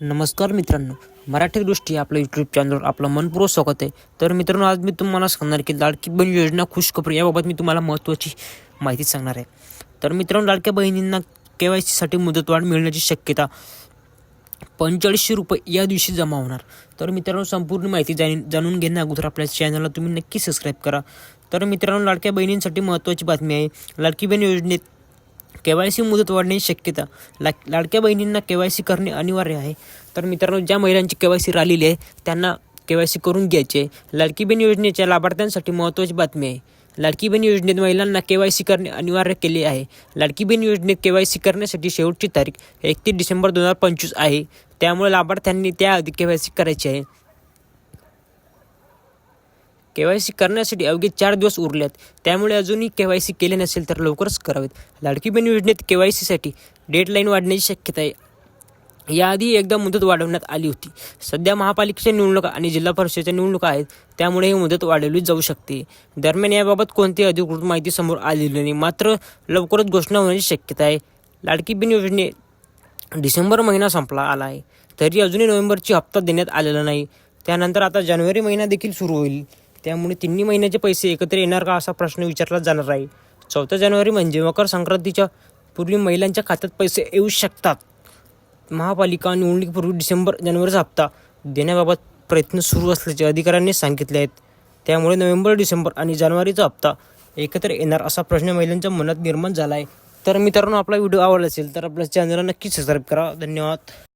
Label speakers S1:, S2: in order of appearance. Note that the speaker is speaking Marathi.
S1: नमस्कार मित्रांनो मराठी दृष्टी आपल्या यूट्यूब चॅनलवर आपलं मनपूर्वक स्वागत आहे. तर मित्रांनो आज मी तुम्हाला सांगणार की लाडकी बहीण योजना खुशखबरी याबाबत मी तुम्हाला महत्त्वाची माहिती सांगणार आहे. तर मित्रांनो लाडक्या बहिणींना के वाय सीसाठी मुदतवाढ मिळण्याची शक्यता पंचेचाळीसशे रुपये या दिवशी जमा होणार. तर मित्रांनो संपूर्ण माहिती जाणून जाणून घेण्या अगोदर आपल्या चॅनलला तुम्ही नक्की सबस्क्राईब करा. तर मित्रांनो लाडक्या बहिणींसाठी महत्त्वाची बातमी आहे लाडकी बहीण योजनेत के वाय सी मुदत वाढण्याची शक्यता. ला लाडक्या बहिणींना के वाय सी करणे अनिवार्य आहे. तर मित्रांनो ज्या महिलांची के वाय सी राहिलेली आहे त्यांना के वाय सी करून घ्यायचे आहे. लाडकी बहीण योजनेच्या लाभार्थ्यांसाठी महत्त्वाची बातमी आहे. लाडकी बहीण योजनेत महिलांना के वाय सी करणे अनिवार्य केले आहे. लाडकी बहीण योजनेत के वाय सी करण्यासाठी शेवटची तारीख एकतीस डिसेंबर दोन हजार पंचवीस आहे. त्यामुळे लाभार्थ्यांनी त्याआधी के वाय सी करायची आहे. के वाय सी करण्यासाठी अवघे चार दिवस उरले आहेत त्यामुळे अजूनही के वाय सी केले नसेल तर लवकरच करावेत. लाडकी बहीण योजनेत के वाय सीसाठी डेडलाईन वाढण्याची शक्यता आहे. याआधी एकदा मुदत वाढवण्यात आली होती. सध्या महापालिकेच्या निवडणुका आणि जिल्हा परिषदेच्या निवडणुका आहेत. त्यामुळे ही मुदत वाढवली जाऊ शकते. दरम्यान याबाबत कोणतीही अधिकृत माहिती समोर आलेली नाही. मात्र लवकरच घोषणा होण्याची शक्यता आहे. लाडकी बिन योजने डिसेंबर महिना संपला आला आहे. तरी अजूनही नोव्हेंबरची हप्ता देण्यात आलेला नाही. त्यानंतर आता जानेवारी महिना देखील सुरू होईल. त्यामुळे तिन्ही महिन्याचे पैसे एकत्र येणार का असा प्रश्न विचारला जाणार आहे. चौथा जानेवारी म्हणजे मकर संक्रांतीच्या पूर्वी महिलांच्या खात्यात पैसे येऊ शकतात. महापालिका निवडणुकीपूर्वी डिसेंबर जानेवारीचा हप्ता देण्याबाबत प्रयत्न सुरू असल्याचे अधिकाऱ्यांनी सांगितले आहेत. त्यामुळे नोव्हेंबर डिसेंबर आणि जानेवारीचा हप्ता एकत्र येणार असा प्रश्न महिलांच्या मनात निर्माण झाला आहे तर मित्रांनो आपला व्हिडिओ आवडला असेल तर आपल्या चॅनलला नक्की सबस्क्राईब करा. धन्यवाद.